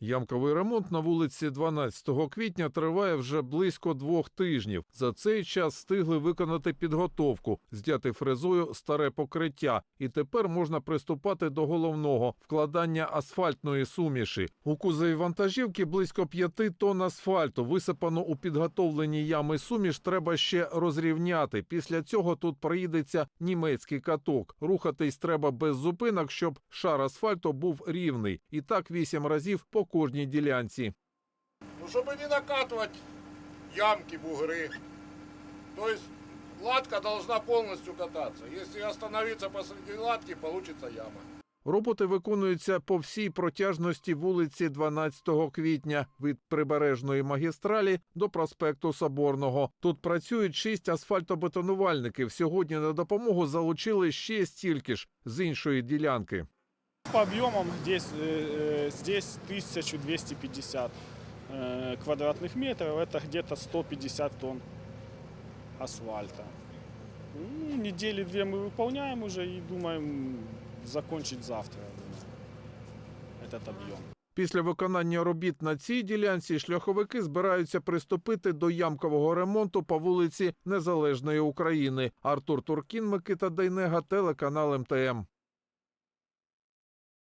Ямковий ремонт на вулиці 12 квітня триває вже близько двох тижнів. За цей час встигли виконати підготовку, зняти фрезою старе покриття, і тепер можна приступати до головного вкладання асфальтної суміші. У кузові вантажівки близько п'яти тонн асфальту. Висипано у підготовлені ями суміш треба ще розрівняти. Після цього тут проїдеться німецький каток. Рухатись треба без зупинок, щоб шар асфальту був рівний. І так вісім разів по кожній ділянці. Ну, чтобы не накатывать ямки, бугры. То есть латка должна полностью кататься. Если остановиться посреди латки, получится яма. Роботи виконуються по всій протяжності вулиці 12 квітня від прибережної магістралі до проспекту Соборного. Тут працюють шість асфальтобетонувальників. Сьогодні на допомогу залучили ще стільки ж з іншої ділянки. По объемам здесь, э, э, здесь 1250 э, квадратных метров, это где-то 150 тонн асфальта. Ну, недели две мы выполняем уже и думаем закончить завтра я думаю, этот объем. Після виконання робіт на цій ділянці шляховики збираються приступити до ямкового ремонту по вулиці Незалежної України. Артур Туркін, Микита Дейнега, телеканал МТМ.